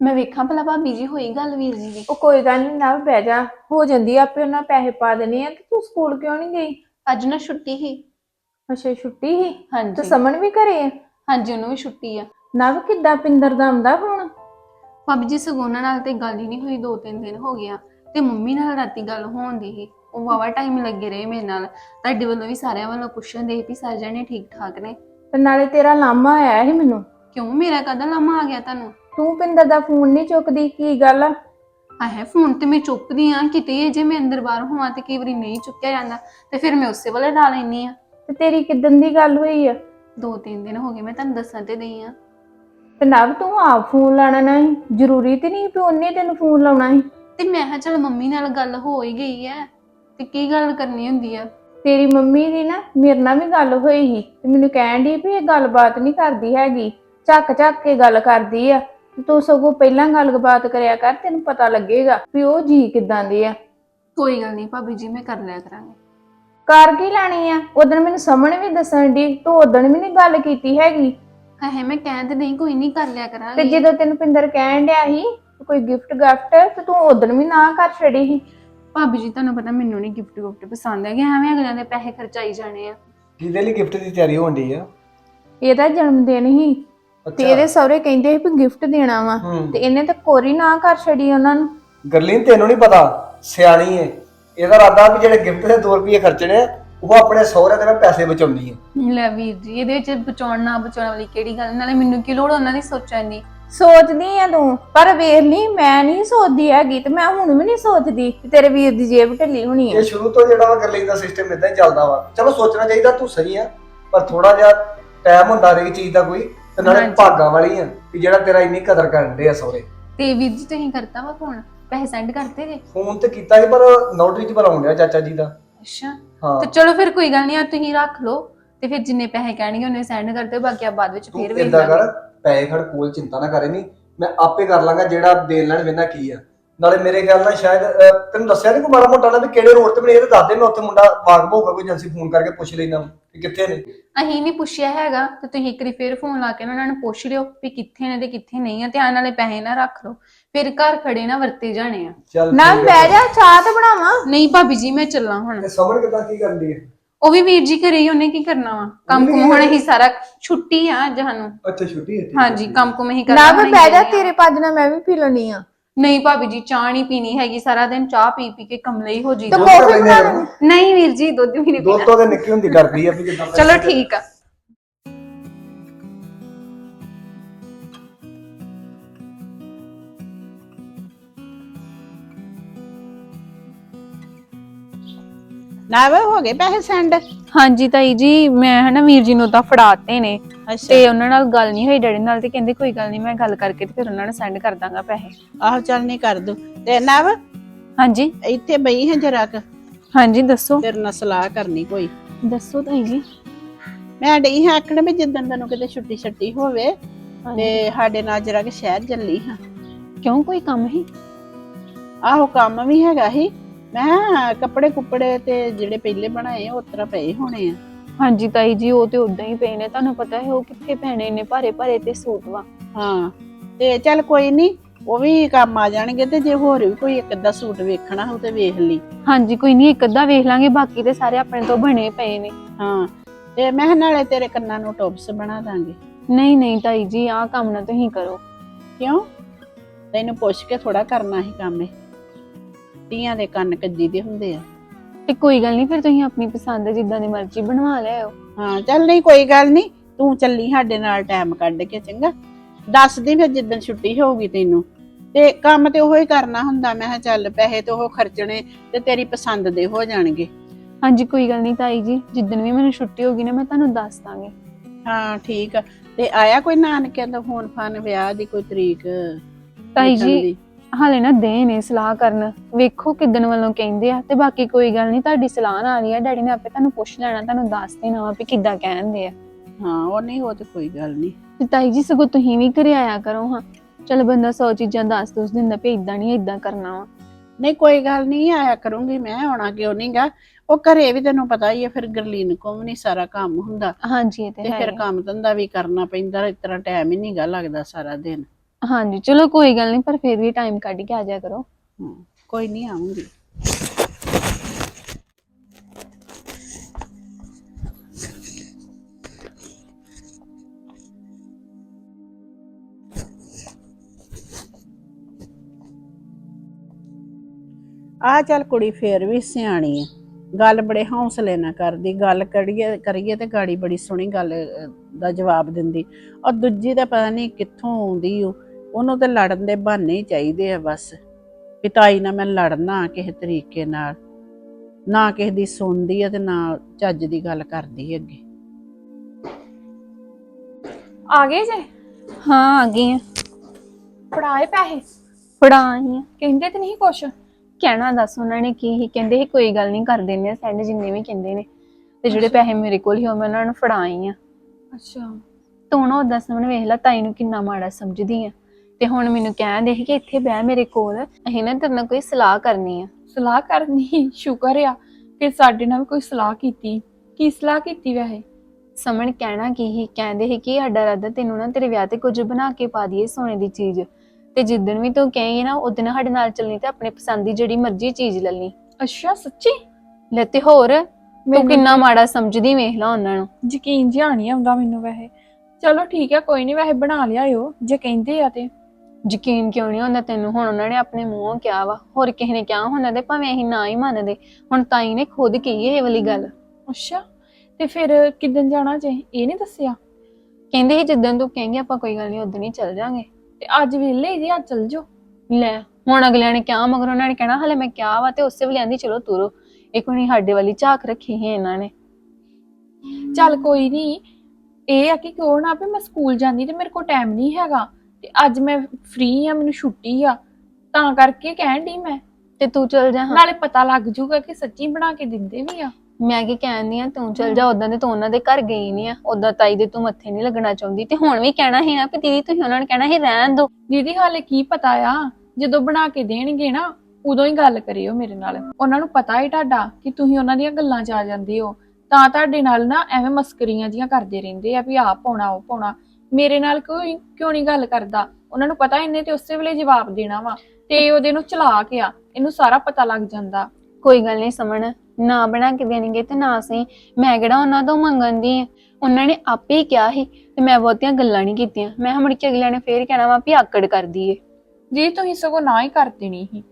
ਮੈਂ ਵੇਖਾਂ ਭਲਾ ਭਾਬੀ ਜੀ ਹੋਈ ਗੱਲ ਵੀਰ ਜੀ ਦੀ। ਉਹ ਕੋਈ ਗੱਲ ਨਹੀਂ ਨਾ ਬਹਿ ਜਾ। ਹੋ ਜਾਂਦੀ ਆ, ਆਪੇ ਉਹਨਾਂ ਪੈਸੇ ਪਾ ਦੇਣੇ ਆ। ਤੇ ਤੂੰ ਸਕੂਲ ਕਿਉਂ ਨਹੀਂ ਗਈ? ਅੱਜ ਨਾ ਛੁੱਟੀ ਹੀ ਅੱਛਾ ਛੁੱਟੀ ਹੀ ਤੇ ਹਾਂਜੀ ਸਮਨ ਵੀ ਘਰੇ ਆ? ਹਾਂਜੀ ਉਹਨੂੰ ਵੀ ਛੁੱਟੀ ਆ। ਨਵ ਕਿੱਦਾਂ ਪਿੰਦਰ ਦਾ ਆਉਂਦਾ ਹੁਣ ਭਾਬੀ ਜੀ ਸਗੋਂ ਉਹਨਾਂ ਨਾਲ ਤੇ ਗੱਲ ਹੀ ਨਹੀਂ ਹੋਈ ਦੋ ਤਿੰਨ ਦਿਨ ਹੋ ਗਿਆ ਤੇ ਮੰਮੀ ਨਾਲ ਰਾਤੀ ਗੱਲ ਹੋਣ ਦੀ ਸੀ। ਉਹ ਵਾਵਾ ਟਾਈਮ ਲੱਗੇ ਰਹੇ ਮੇਰੇ ਨਾਲ। ਤੁਹਾਡੇ ਵੱਲੋਂ ਵੀ ਸਾਰਿਆਂ ਵੱਲੋਂ ਪੁੱਛਣ ਦੇ ਵੀ ਸਾਰੇ ਜਣੇ ਠੀਕ ਠਾਕ ਨੇ। ਤੇ ਨਾਲੇ ਤੇਰਾ ਲਾਮਾ ਆਇਆ ਸੀ ਮੈਨੂੰ। ਕਿਉਂ? ਮੇਰਾ ਕਦਾ ਲਾਮਾ ਆ ਗਿਆ ਤੁਹਾਨੂੰ? ਤੂੰ ਪਿੰਦਰ ਦਾ ਫੋਨ ਨਹੀਂ ਚੁੱਕਦੀ ਕੀ ਗੱਲ ਆ? ਆਹੇ ਫੋਨ ਤੇ ਮੈਂ ਚੁੱਕਦੀ ਆ। ਕਿਤੇ ਜੇ ਮੈਂ ਅੰਦਰ ਬਾਹਰ ਹੋਵਾਂ ਤੇ ਕਈ ਵਾਰੀ ਨਹੀਂ ਚੁੱਕਿਆ ਜਾਂਦਾ ਤੇ ਫਿਰ ਮੈਂ ਉਸੇ ਵੇਲੇ ਲਾ ਲੈਣੀ ਆ। ਤੇ ਤੇਰੀ ਕਿਦਨ ਦੀ ਗੱਲ ਹੋਈ ਆ? ਦੋ ਤਿੰਨ ਦਿਨ ਹੋ ਗਏ ਮੈਂ ਤੁਹਾਨੂੰ ਦੱਸਾਂ ਤੇ ਦਈ ਆ। ਤੇ ਨਵ ਤੂੰ ਆਪ ਫੋਨ ਲਾਣਾ ਨਹੀਂ? ਜ਼ਰੂਰੀ ਤੇ ਨਹੀਂ ਵੀ ਉਹਨੇ ਤੈਨੂੰ ਫੋਨ ਲਾਉਣਾ ਸੀ? ਤੇ ਮੈਂ ਕਿਹਾ ਚਲ ਮੰਮੀ ਨਾਲ ਗੱਲ ਹੋ ਹੀ ਗਈ ਐ ਤੇ ਕੀ ਗੱਲ ਕਰਨੀ ਹੁੰਦੀ ਆ? ਤੇਰੀ ਮੰਮੀ ਦੀ ਨਾ ਮੇਰੇ ਨਾਲ ਵੀ ਗੱਲ ਹੋਈ ਸੀ ਤੇ ਮੈਨੂੰ ਕਹਿਣ ਦੀ ਵੀ ਇਹ ਗੱਲਬਾਤ ਨਹੀਂ ਕਰਦੀ ਹੈਗੀ। ਝੱਕ ਝੱਕ ਕੇ ਗੱਲ ਕਰਦੀ ਆ। ਤੇ ਤੂੰ ਸਗੋਂ ਪਹਿਲਾਂ ਗੱਲਬਾਤ ਕਰਿਆ ਕਰ ਤੈਨੂੰ ਪਤਾ ਲੱਗੇਗਾ ਵੀ ਉਹ ਜੀ ਕਿਦਾਂ ਦੀ ਆ। ਕੋਈ ਗੱਲ ਨਹੀਂ ਭਾਬੀ ਜੀ ਮੈਂ ਕਰ ਲਿਆ ਕਰਾਂਗੀ। ਕਰ ਕੀ ਲੈਣੀ ਆ? ਉਦੋਂ ਮੈਨੂੰ ਸਮਝ ਵੀ ਦੱਸਣ ਦੀ ਤੂੰ ਉਦੋਂ ਵੀ ਨਹੀਂ ਗੱਲ ਕੀਤੀ ਹੈਗੀ। ਹੈ ਮੈਂ ਕਹਿ ਤੇ ਨਹੀਂ ਕੋਈ ਨਹੀਂ ਕਰ ਲਿਆ ਤੇ ਕਰਾਂਗੀ। ਜਦੋਂ ਤੈਨੂੰ ਪਿੰਦਰ ਕਹਿਣ ਡਿਆ ਸੀ ਵੀ ਕੋਈ ਗਿਫਟ ਗਾਫਟ ਤੇ ਤੂੰ ਉਦੋਂ ਵੀ ਨਾ ਕਰ ਛੜੀ ਸੀ। ਭਾਬੀ ਜੀ ਤੁਹਾਨੂੰ ਪਤਾ ਮੈਨੂੰ ਨਹੀਂ ਗਿਫਟ ਗੁਫਟ ਪਸੰਦ ਹੈਗੇ ਐਵੇਂ ਅਗਲਿਆਂ ਦੇ ਪੈਸੇ ਖਰਚਾਈ ਜਾਣੇ ਆ। ਕਿਹਦੇ ਲਈ ਗਿਫਟ ਦੀ ਤਿਆਰੀ ਹੋਣ ਡਈ ਆ? ਇਹਦਾ ਜਨਮ ਦਿਨ ਸੀ ਤੇ ਇਹਦੇ ਸਹੁਰੇ ਕਹਿੰਦੇ ਸੀ ਵੀ ਗਿਫਟ ਦੇਣਾ ਵਾ ਹੂੰ। ਤੇ ਇਹਨੇ ਤਾਂ ਕੋਰੀ ਨਾ ਕਰ ਛੜੀ ਉਹਨਾਂ ਨੂੰ। ਗਰਲੀਨ ਤੈਨੂੰ ਨਹੀਂ ਪਤਾ ਸਿਆਣੀ ਏ। ਇਹਦਾ ਇਰਾਦਾ ਵੀ ਜਿਹੜੇ ਗਿਫਟ ਦੇ 2 ਰੁਪਏ ਖਰਚਣੇ ਆ, ਉਹ ਆਪਣੇ ਸਹੁਰੇ ਦੇ ਮੈਂ ਪੈਸੇ ਬਚਾਉਣੀ ਆ ਲੈ ਵੀਰ ਜੀ ਇਹਦੇ ਵਿੱਚ ਬਚਾਉਣ ਨਾ ਬਚਾਉਣ ਵਾਲੀ ਕਿਹੜੀ ਗੱਲ? ਨਾਲੇ ਮੈਨੂੰ ਕੀ ਲੋੜ ਉਹਨਾਂ ਦੀ ਸੋਚਣ ਦੀ? ਸੋਚਦੀ ਆ ਤੂੰ ਪਰ ਵੇਖ ਲਈ ਮੈਂ ਨਹੀਂ ਸੋਚਦੀ ਹੈਗੀ ਤੇ ਮੈਂ ਹੁਣ ਵੀ ਨਹੀਂ ਸੋਚਦੀ ਕਿ ਤੇਰੇ ਵੀਰ ਦੀ ਜੇਬ ਢਿੱਲੀ ਹੋਣੀ ਹੈ ਇਹ ਸ਼ੁਰੂ ਤੋਂ ਜਿਹੜਾ ਵਾ ਗੱਲਾਂ ਦਾ ਸਿਸਟਮ ਇਦਾਂ ਹੀ ਚੱਲਦਾ ਵਾ। ਚਲੋ ਸੋਚਣਾ ਚਾਹੀਦਾ ਤੂੰ ਸਹੀ ਆ ਪਰ ਥੋੜਾ ਜਿਹਾ ਟਾਈਮ ਹੁੰਦਾ ਹਰੇਕ ਚੀਜ਼ ਦਾ ਕੋਈ ਤੇ ਨਾਲੇ ਹਾਂਜੀ। ਭਾਗਾਂ ਵਾਲੀ ਆ ਕਿ ਜਿਹੜਾ ਤੇਰਾ ਇੰਨੀ ਕਦਰ ਕਰਨ ਦੇ ਆ ਸਹੁਰੇ। ਤੇ ਵੀਰ ਜੀ ਤੁਸੀਂ ਕਰਤਾ ਵਾ ਫੋਨ ਪੈਸੇ ਸੈਂਡ ਕਰਤੇ ਜੇ? ਫੋਨ ਤੇ ਕੀਤਾ ਸੀ ਪਰ ਨੋਟਰੀ ਚ ਬੁਲਾਉਣ ਡਿਆ ਚਾਚਾ ਜੀ ਦਾ। ਅੱਛਾ। ਹਾਂ। ਤੇ ਚਲੋ ਫਿਰ ਕੋਈ ਗੱਲ ਨਹੀਂ ਆ ਤੁਸੀਂ ਰੱਖ ਲਓ ਤੇ ਫਿਰ ਜਿੰਨੇ ਪੈਸੇ ਕਹਿਣਗੇ ਉਹਨੇ ਸੈਂਡ ਕਰ ਦਿਓ ਬਾਕੀ ਆ ਬਾਅਦ ਵਿੱਚ ਤੂੰ ਫਿਰ ਵੇਖ ਏਦਾਂ ਕਰ ਲਾਂਗੇ ਪੈਸੇ ਖੜ ਕੋਲ ਚਿੰਤਾ ਨਾ ਕਰੇ ਨਹੀਂ ਮੈਂ ਆਪੇ ਕਰ ਲਾਂਗਾ ਜਿਹੜਾ ਦੇਣ ਲੈਣ ਵੇਨਾ ਕੀ ਆ। ਨਾਲੇ ਮੇਰੇ ਖਿਆਲ ਨਾਲ ਸ਼ਾਇਦ ਅਹ, ਤੈਨੂੰ ਦੱਸਿਆ ਨਹੀਂ ਕੋਈ ਮਾੜਾ ਮੋਟਾ ਨਾ ਵੀ ਕਿਹੜੇ ਰੋਡ ਤੇ ਮੈਨੂੰ ਇਹ ਤਾਂ ਦੱਸ ਦੇ ਮੈਂ ਉੱਥੇ ਮੁੰਡਾ ਵਾਕਬ ਹੋਊਗਾ ਕੋਈ ਏਜੰਸੀ ਫੋਨ ਕਰਕੇ ਪੁੱਛ ਲੈਣਾ ਕਿ ਕਿੱਥੇ ਨੇ। ਅਹੀਂ ਨਹੀਂ ਪੁੱਛਿਆ ਹੈਗਾ ਤੇ ਤੁਸੀਂ ਇੱਕ ਵਾਰੀ ਫਿਰ ਫੋਨ ਲਾ ਕੇ ਉਹਨਾਂ ਨੂੰ ਪੁੱਛ ਲਿਓ ਵੀ ਕਿੱਥੇ ਨੇ ਤੇ ਕਿੱਥੇ ਨਹੀਂ ਆ ਧਿਆਨ ਨਾਲੇ ਪੈਸੇ ਨਾ ਰੱਖ ਲਓ। ਫਿਰ ਘਰ ਖੜੇ ਨਾ ਵਰਤੇ ਜਾਣੇ ਆ। ਚੱਲ ਨਾ ਠੀਕ ਆ। ਬਹਿ ਜਾ ਚਾਹ ਤੇ ਬਣਾਵਾਂ। ਨਹੀਂ ਭਾਬੀ ਜੀ ਮੈਂ ਚੱਲਾਂ ਹੁਣ। ਤੇ ਸਮਝ ਕਿਦਾਂ ਕੀ ਕਰਦੀ ਹੈ ਉਹ ਵੀ ਵੀਰ ਜੀ ਘਰੇ ਹੀ ਉਹਨੇ ਕੀ ਕਰਨਾ ਵਾ? ਕੰਮ ਕੁਮ ਹੁਣ ਹੀ ਸਾਰਾ ਛੁੱਟੀ ਆ ਅੱਜ ਸਾਨੂੰ। ਅੱਛਾ ਛੁੱਟੀ ਹੈ ਠੀਕ ਹਾਂਜੀ ਕੰਮ ਕੁਮ ਹੀ ਨਾ ਕਰਨਾ ਹੁਣ ਬਹਿ ਜਾ ਹੀ ਤੇਰੇ ਪੱਜ ਨਾਲ ਮੈਂ ਵੀ ਪੀ ਲੈਣੀ ਆ। ਨਹੀਂ ਭਾਬੀ ਜੀ ਚਾਹ ਨਹੀਂ ਪੀਣੀ ਹੈਗੀ ਸਾਰਾ ਦਿਨ ਚਾਹ ਪੀ ਪੀ ਕੇ ਕਮਲੇ ਹੀ ਹੋ ਜੀ ਤੇ ਕੌਫੀ ਬਣਾ। ਲੈਣੀ ਨਹੀਂ ਵੀਰ ਜੀ ਦੁੱਧ ਵੀ ਨਹੀਂ ਦੁੱਧ ਪੀਣਾ। ਤੋਂ ਤੇ ਨਿੱਕੀ ਹੁੰਦੀ ਕਰਦੀ ਆ ਵੀ ਜਿੱਦਾਂ ਚਲੋ ਠੀਕ ਆ। ਨਾ ਵੇ ਹੋ ਗਏ ਪੈਸੇ ਸੈਂਡ ਹਾਂਜੀ ਤਾਈ ਜੀ ਮੈਂ ਹਨਾ ਵੀਰ ਜੀ ਨੂੰ ਤਾਂ ਫੜਾਤੇ ਨੇ। ਅੱਛਾ। ਤੇ ਉਹਨਾਂ ਨਾਲ ਗੱਲ ਨਹੀਂ ਹੋਈ ਡੈਡੀ ਨਾਲ ਤੇ ਕਹਿੰਦੇ ਕੋਈ ਗੱਲ ਨਹੀਂ ਮੈਂ ਗੱਲ ਕਰਕੇ ਤੇ ਫਿਰ ਉਹਨਾਂ ਨੂੰ ਸੈਂਡ ਕਰ ਦਾਂਗਾ ਪੈਸੇ। ਆਹੋ ਚੱਲ ਨਹੀਂ ਕਰ ਦੂ। ਤੇ ਨਾ ਵੇ ਹਾਂਜੀ। ਇੱਥੇ ਬਈ ਹੈ ਜਰਾ ਕ? ਹਾਂਜੀ ਦੱਸੋ। ਤੇਰੇ ਨਾਲ ਸਲਾਹ ਕਰਨੀ ਕੋਈ। ਦੱਸੋ ਤਾਈ ਜੀ। ਮੈਂ ਡਈ ਹਾਂ ਆਖਣ ਵੀ ਜਿੱਦਣ ਤੈਨੂੰ ਕਿਤੇ ਛੁੱਟੀ ਛੱਟੀ ਹੋਵੇ ਤੇ ਸਾਡੇ ਨਾਲ ਜਰਾ ਕ ਸ਼ਹਿਰ ਚੱਲੀ ਹਾਂ। ਕਿਉਂ ਕੋਈ ਕੰਮ ਹੀ ਆਹੋ ਕੰਮ ਵੀ ਹੈਗਾ ਹੀ ਮੈਂ ਕੱਪੜੇ ਕੁੱਪੜੇ ਤੇ ਜਿਹੜੇ ਪਹਿਲੇ ਬਣਾਏ ਉਹ ਤਰ੍ਹਾਂ ਪਏ ਹੋਣੇ ਆ। ਹਾਂਜੀ ਤਾਈ ਜੀ ਉਹ ਤੇ ਉਦਾਂ ਹੀ ਪਏ ਨੇ। ਤੁਹਾਨੂੰ ਪਤਾ ਹੈ ਉਹ ਕਿੱਥੇ ਪੈਣੇ ਨੇ? ਭਾਰੇ ਭਾਰੇ ਤੇ ਸੂਟ ਵਾ। ਹਾਂ ਤੇ ਚੱਲ ਕੋਈ ਨਹੀਂ ਉਹ ਵੀ ਕੰਮ ਆ ਜਾਣਗੇ ਤੇ ਜੇ ਹੋਰ ਵੀ ਕੋਈ ਇੱਕ ਅੱਧਾ ਸੂਟ ਵੇਖਣਾ ਹੋ ਤੇ ਵੇਖ ਲਈ। ਹਾਂਜੀ ਕੋਈ ਨਹੀਂ ਇੱਕ ਅੱਧਾ ਵੇਖ ਲਾਂਗੇ ਬਾਕੀ ਤੇ ਸਾਰੇ ਆਪਣੇ ਤੋਂ ਬਣੇ ਪਏ ਨੇ। ਹਾਂ ਤੇ ਮੈਂ ਕਿਹਾ ਨਾਲੇ ਤੇਰੇ ਕੰਨਾਂ ਨੂੰ ਟੋਪਸ ਬਣਾ ਦਾਂਗੇ। ਨਹੀਂ ਨਹੀਂ ਤਾਈ ਜੀ ਆਹ ਕੰਮ ਨਾ ਤੁਸੀਂ ਕਰੋ। ਕਿਉਂ? ਤੈਨੂੰ ਪੁੱਛ ਕੇ ਥੋੜਾ ਕਰਨਾ ਹੀ ਕੰਮ ਇਹ ਧੀਆਂ ਦੇ ਕੰਨ ਕੱਜੀ ਦੇ ਹੁੰਦੇ ਆ। ਤੇ ਕੋਈ ਗੱਲ ਨਹੀਂ ਫਿਰ ਤੁਸੀਂ ਆਪਣੀ ਪਸੰਦ ਜਿੱਦਾਂ ਦੀ ਮਰਜ਼ੀ ਬਣਵਾ ਲਿਓ ਹਾਂ ਚੱਲ ਨਹੀਂ ਕੋਈ ਗੱਲ ਨਹੀਂ ਤੂੰ ਚੱਲੀ ਸਾਡੇ ਨਾਲ ਟਾਈਮ ਕੱਢ ਕੇ ਚੰਗਾ। ਦੱਸ ਦੀ ਫਿਰ ਜਿੱਦਣ ਛੁੱਟੀ ਹੋਊਗੀ ਤੈਨੂੰ। ਤੇ ਕੰਮ ਤੇ ਉਹੋ ਹੀ ਕਰਨਾ ਹੁੰਦਾ ਮੈਂ ਕਿਹਾ ਚੱਲ ਪੈਸੇ ਤੇ ਉਹ ਖਰਚਣੇ ਤੇ ਤੇਰੀ ਪਸੰਦ ਦੇ ਹੋ ਜਾਣਗੇ। ਹਾਂਜੀ ਕੋਈ ਗੱਲ ਨਹੀਂ ਤਾਈ ਜੀ ਜਿੱਦਣ ਵੀ ਮੈਨੂੰ ਛੁੱਟੀ ਹੋਗੀ ਨਾ ਮੈਂ ਤੁਹਾਨੂੰ ਦੱਸ ਦਾਂਗੀ। ਹਾਂ ਠੀਕ ਆ। ਤੇ ਆਇਆ ਕੋਈ ਨਾਨਕਿਆਂ ਦਾ ਫੋਨ ਫਾਨ ਵਿਆਹ ਦੀ ਕੋਈ ਤਰੀਕ? ਤਾਈ ਜੀ? ਹਾਲੇ ਨਾ ਦੇ ਨੇ ਸਲਾਹ ਕਰਨ। ਵੇਖੋ ਕਿਦਨ ਵੱਲੋਂ ਕਹਿੰਦੇ ਆ ਤੇ ਬਾਕੀ ਕੋਈ ਗੱਲ ਨਹੀਂ ਤੁਹਾਡੀ ਸਲਾਹ ਨਾਲ ਹੀ ਆ। ਡੈਡੀ ਨੇ ਆਪੇ ਤੁਹਾਨੂੰ ਪੁੱਛ ਲੈਣਾ ਤੁਹਾਨੂੰ ਦੱਸ ਦੇਣਾ ਵਾ ਵੀ ਕਿੱਦਾਂ ਕਹਿੰਦੇ ਆ। ਹਾਂ ਉਹ ਨਹੀਂ ਉਹ ਤੇ ਕੋਈ ਗੱਲ ਨਹੀਂ ਤੇ ਤਾਈ ਜੀ ਸਗੋਂ ਤੁਸੀਂ ਵੀ ਘਰੇ ਆਇਆ ਕਰੋ ਹਾਂ। ਚਲ ਬੰਦਾ ਸੌ ਚੀਜ਼ਾਂ ਦੱਸ dos ਦਿੰਦਾ ਵੀ ਇਦਾਂ ਨਹੀਂ ਇਦਾਂ ਕਰਨਾ ਵਾ। ਨਹੀਂ ਕੋਈ ਗੱਲ ਨਹੀਂ ਆਇਆ ਕਰੂੰਗੀ ਮੈਂ ਆਉਣਾ ਕਿਉਂ ਨਹੀਂਗਾ ਉਹ ਘਰੇ ਵੀ ਤੈਨੂੰ ਪਤਾ ਹੀ ਹੈ ਫਿਰ ਗਰਲੀਨ ਵੀ ਨਹੀਂ ਸਾਰਾ ਕੰਮ ਹੁੰਦਾ। ਹਾਂਜੀ ਇਹ ਤੇ ਤੇ ਫਿਰ ਕੰਮ ਧੰਦਾ ਵੀ ਕਰਨਾ ਪੈਂਦਾ ਇਸ ਤਰ੍ਹਾਂ ਟਾਈਮ ਹੀ ਨਹੀਂਗਾ ਲੱਗਦਾ ਸਾਰਾ ਦਿਨ। ਹਾਂਜੀ ਚਲੋ ਕੋਈ ਗੱਲ ਨਹੀਂ ਪਰ ਫਿਰ ਵੀ ਟਾਈਮ ਕੱਢ ਕੇ ਆ ਜਾਇਆ ਕਰੋ। ਹਮ, ਕੋਈ ਨਹੀਂ ਆਉਂਗੀ ਆ ਚੱਲ ਕੁੜੀ ਫੇਰ ਵੀ ਸਿਆਣੀ ਆ। ਗੱਲ ਬੜੇ ਹੌਸਲੇ ਨਾਲ ਕਰਦੀ ਗੱਲ ਕਰੀਏ ਕਰੀਏ ਤੇ ਗਾੜੀ ਬੜੀ ਸੋਹਣੀ ਗੱਲ ਅਹ, ਦਾ ਜਵਾਬ ਦਿੰਦੀ। ਔਰ ਦੂਜੀ ਤਾਂ ਪਤਾ ਨਹੀਂ ਕਿੱਥੋਂ ਆਉਂਦੀ ਉਹ ਉਹਨੂੰ ਤੇ ਲੜਨ ਦੇ ਬਹਾਨੇ ਹੀ ਚਾਹੀਦੇ ਆ ਬਸ। ਪਿਤਾਈ ਨਾਲ ਮੈਂ ਲੜਨਾ ਕਿਸੇ ਤਰੀਕੇ ਨਾਲ। ਨਾ ਕਿਸੇ ਦੀ ਸੁਣਦੀ ਆ ਤੇ ਨਾ ਚੱਜ ਦੀ ਗੱਲ ਕਰਦੀ ਅੱਗੇ ਆ ਗਏ ਜੇ? ਹਾਂ ਆ ਗਈ ਆ। ਫੜਾਏ ਪੈਸੇ? ਫੜਾ ਆਈ ਆ। ਕਹਿੰਦੇ ਤੇ ਨਹੀਂ ਕੁਛ? ਕਹਿਣਾ ਦੱਸ ਉਹਨਾਂ ਨੇ ਕੀ ਹੀ ਕਹਿੰਦੇ ਸੀ ਕੋਈ ਗੱਲ ਨਹੀਂ ਕਰ ਦਿੰਦੇ ਆ ਸੈਂਡ ਜਿੰਨੇ ਵੀ ਕਹਿੰਦੇ ਨੇ। ਤੇ ਜਿਹੜੇ ਪੈਸੇ ਮੇਰੇ ਕੋਲ ਹੀ ਉਹ ਮੈਂ ਉਹਨਾਂ ਨੂੰ ਫੜਾ ਆਈ ਆ। ਅੱਛਾ। ਤੂੰ ਨਾ ਉਹਦਾ ਸਾਹਮਣੇ ਵੇਖ ਲੈ ਤਾਈ ਨੂੰ ਕਿੰਨਾ ਮਾੜਾ ਸਮਝਦੀ ਆ। ਤੇ ਹੁਣ ਮੈਨੂੰ ਕਹਿੰਦੇ ਸੀ ਕਿ ਇੱਥੇ ਬਹਿ ਮੇਰੇ ਕੋਲ ਅਸੀਂ ਨਾ ਤੇਰੇ ਨਾਲ ਕੋਈ ਸਲਾਹ ਕਰਨੀ ਆ। ਸਲਾਹ ਕਰਨੀ? ਸ਼ੁਕਰ ਆ ਕਿ ਸਾਡੇ ਨਾਲ ਕੋਈ ਸਲਾਹ ਕੀਤੀ? ਕੀ ਸਲਾਹ ਕੀਤੀ ਵੈਸੇ? ਸਮਣ ਕਹਿਣਾ ਕੀ ਹੀ ਕਹਿੰਦੇ ਸੀ ਕਿ ਸਾਡਾ ਰਾਦਾ ਤੈਨੂੰ ਨਾ ਤੇਰੇ ਵਿਆਹ ਤੇ ਕੁਝ ਬਣਾ ਕੇ ਪਾ ਦਈਏ ਸੋਨੇ ਦੀ ਚੀਜ਼। ਤੇ ਜਿੱਦਣ ਵੀ ਤੂੰ ਕਹੇਂਗੀ ਨਾ ਉਦੋਂ ਸਾਡੇ ਨਾਲ ਚੱਲਣੀ ਤੇ ਆਪਣੇ ਪਸੰਦ ਦੀ ਜਿਹੜੀ ਮਰਜ਼ੀ ਚੀਜ਼ ਲੈ ਲਈ। ਅੱਛਾ ਸੱਚੀ? ਲੈ ਤੇ ਹੋਰ ਤੂੰ ਕਿੰਨਾ ਮਾੜਾ ਸਮਝਦੀ ਵੇਖ ਲਾ ਉਹਨਾਂ ਨੂੰ। ਯਕੀਨ ਜਿਹਾ ਨਹੀਂ ਆਉਂਦਾ ਮੈਨੂੰ ਵੈਸੇ। ਚਲੋ ਠੀਕ ਹੈ ਕੋਈ ਨਹੀਂ ਵੈਸੇ ਬਣਾ ਲਿਆਇਓ ਜੇ ਕਹਿੰਦੇ ਆ ਤੇ। ਯਕੀਨ ਕਿਉਂ ਨਹੀਂ ਹੁੰਦਾ ਤੈਨੂੰ? ਹੁਣ ਉਹਨਾਂ ਨੇ ਆਪਣੇ ਮੂੰਹੋਂ ਕਿਹਾ ਵਾ ਹੋਰ ਕਿਸੇ ਨੇ ਕਿਹਾ ਹੁੰਦਾ ਤੇ ਭਾਵੇਂ ਅਸੀਂ ਨਾ ਹੀ ਮੰਨਦੇ। ਹੁਣ ਤਾਈ ਨੇ ਖੁਦ ਕਹੀ ਇਹ ਵਾਲੀ ਗੱਲ। ਅੱਛਾ ਤੇ ਫਿਰ ਕਿਦਨ ਜਾਣਾ ਜੇ? ਇਹ ਨਹੀਂ ਦੱਸਿਆ? ਕਹਿੰਦੇ ਸੀ ਜਿੱਦਣ ਤੂੰ ਕਹੇਂਗੇ ਆਪਾਂ ਕੋਈ ਗੱਲ ਨਹੀਂ ਉਦੋਂ ਹੀ ਚੱਲ ਜਾਾਂਗੇ। ਤੇ ਅੱਜ ਵੇਲੇ ਜੀ ਅੱਜ ਚੱਲ ਜਾਓ। ਲੈ ਹੁਣ ਅਗਲਿਆਂ ਨੇ ਕਿਹਾ ਮਗਰ ਉਹਨਾਂ ਨੇ ਕਹਿਣਾ ਹਲੇ ਮੈਂ ਕਿਹਾ ਵਾ ਤੇ ਉਸੇ ਵੇਲੇ ਆਂਦੀ ਚਲੋ ਤੁਰੋ। ਇੱਕ ਵਾਰੀ ਸਾਡੇ ਵਾਲੀ ਝਾਕ ਰੱਖੀ ਹੈ ਇਹਨਾਂ ਨੇ। ਚੱਲ ਕੋਈ ਨਹੀਂ ਇਹ ਆ ਕਿ ਕਿਉਂ ਨਾ ਵੀ ਮੈਂ ਸਕੂਲ ਜਾਂਦੀ ਤੇ ਮੇਰੇ ਕੋਲ ਟਾਈਮ ਨਹੀਂ ਹੈਗਾ। ਤੇ ਅੱਜ ਮੈਂ ਫ੍ਰੀ ਆ ਮੈਨੂੰ ਛੁੱਟੀ ਆ ਤਾਂ ਕਰਕੇ ਕਹਿਣ ਦੀ ਮੈਂ ਤੇ ਤੂੰ ਚੱਲ ਜਾ। ਹਾਂ। ਨਾਲੇ ਪਤਾ ਲੱਗ ਜੂਗਾ ਕਿ ਸੱਚੀ ਬਣਾ ਕੇ ਦਿੰਦੇ ਵੀ ਆ। ਮੈਂ ਕੀ ਕਹਿੰਦੀ ਆ ਤੂੰ ਚੱਲ ਜਾ ਉਦਾਂ ਤੇ ਤੂੰ ਉਹਨਾਂ ਦੇ ਘਰ ਗਈ ਨਹੀਂ ਆ ਉਦਾਂ ਤਾਈ ਦੇ ਤੂੰ ਮੱਥੇ ਨਹੀਂ ਲੱਗਣਾ ਚਾਹੁੰਦੀ ਤੇ ਹੁਣ ਵੀ ਕਹਿਣਾ ਸੀ ਨਾ ਵੀ ਦੀਦੀ ਤੁਸੀਂ ਉਹਨਾਂ ਨੂੰ ਕਹਿਣਾ ਸੀ ਰਹਿਣ ਦੋ। ਦੀਦੀ ਹਾਲੇ ਕੀ ਪਤਾ ਆ ਜਦੋਂ ਬਣਾ ਕੇ ਦੇਣਗੇ ਨਾ ਉਦੋਂ ਹੀ ਗੱਲ ਕਰਿਓ ਮੇਰੇ ਨਾਲ। ਉਹਨਾਂ ਨੂੰ ਪਤਾ ਹੈ ਤੁਹਾਡਾ ਕਿ ਤੁਸੀਂ ਉਹਨਾਂ ਦੀਆਂ ਗੱਲਾਂ 'ਚ ਆ ਜਾਂਦੇ ਹੋ। ਤਾਂ ਤੁਹਾਡੇ ਨਾਲ ਨਾ ਐਵੇਂ ਮਸਕਰੀਆਂ ਜੀਆਂ ਕਰਦੇ ਰਹਿੰਦੇ ਆ ਵੀ ਆਹ ਪਾਉਣਾ ਉਹ ਪਾਉਣਾ। ਮੇਰੇ ਨਾਲ ਕੋਈ ਕਿਉਂ ਨਹੀਂ ਗੱਲ ਕਰਦਾ? ਉਹਨਾਂ ਨੂੰ ਪਤਾ ਇਹਨੇ ਤੇ ਉਸੇ ਵੇਲੇ ਜਵਾਬ ਦੇਣਾ ਵਾ। ਤੇ ਉਹਦੇ ਨੂੰ ਚਲਾ ਕੇ ਆ। ਇਹਨੂੰ ਸਾਰਾ ਪਤਾ ਲੱਗ ਜਾਂਦਾ। ਕੋਈ ਗੱਲ ਨਹੀਂ ਸਮਣ ਨਾ ਬਣਾ ਕੇ ਦੇਣਗੇ ਤੇ ਨਾ ਸਹੀ। ਮੈਂ ਕਿਹੜਾ ਉਹਨਾਂ ਤੋਂ ਮੰਗਣ ਦੀ ਆ? ਉਹਨਾਂ ਨੇ ਆਪੇ ਹੀ ਕਿਹਾ ਸੀ ਤੇ ਮੈਂ ਬਹੁਤੀਆਂ ਗੱਲਾਂ ਨਹੀਂ ਕੀਤੀਆਂ। ਮੈਂ ਮੁੜ ਕੇ ਅਗਲਿਆਂ ਨੇ ਫੇਰ ਕਹਿਣਾ ਵਾ ਵੀ ਆਕੜ ਕਰਦੀ ਏ। ਜੀ ਤੁਸੀਂ ਸਗੋਂ ਨਾ ਹੀ ਕਰ ਦੇਣੀ ਸੀ।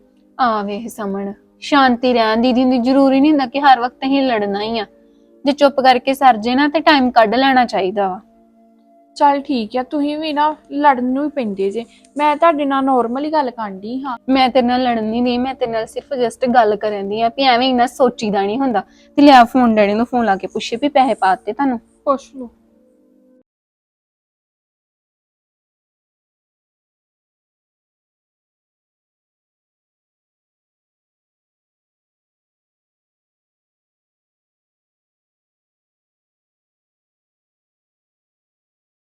ਆ ਵੇਖ ਸਮਣ ਸ਼ਾਂਤੀ ਰਹਿਣ ਦੀ ਦੀ ਜ਼ਰੂਰੀ ਨਹੀਂ ਹੁੰਦਾ ਕਿ ਹਰ ਵਕਤ ਹੀ ਲੜਨਾ ਹੀ ਆ। ਜੇ ਚੁੱਪ ਕਰਕੇ ਸਰ ਜੇ ਨਾ ਤੇ ਟਾਈਮ ਕੱਢ ਲੈਣਾ ਚਾਹੀਦਾ ਵਾ। ਚੱਲ ਠੀਕ ਆ ਤੁਸੀਂ ਵੀ ਨਾ ਲੜਨ ਨੂੰ ਹੀ ਪੈਂਦੇ ਜੇ। ਮੈਂ ਤੁਹਾਡੇ ਨਾਲ ਨਾਰਮਲੀ ਗੱਲ ਕਰਦੀ ਹਾਂ। ਮੈਂ ਤੇਰੇ ਨਾਲ ਲੜਨ ਨਹੀਂ ਦੀ ਮੈਂ ਤੇਰੇ ਨਾਲ ਸਿਰਫ ਜਸਟ ਗੱਲ ਕਰਨ ਦੀ ਆ ਵੀ ਐਵੇਂ ਇੰਨਾ ਸੋਚੀਦਾ ਨਹੀਂ ਹੁੰਦਾ। ਤੇ ਲਿਆ ਫੋਨ ਡੈਡੀ ਨੂੰ ਫੋਨ ਲਾ ਕੇ ਪੁੱਛੇ ਵੀ ਪੈਸੇ ਪਾਤੇ ਤੁਹਾਨੂੰ। ਪੁੱਛ ਲਓ।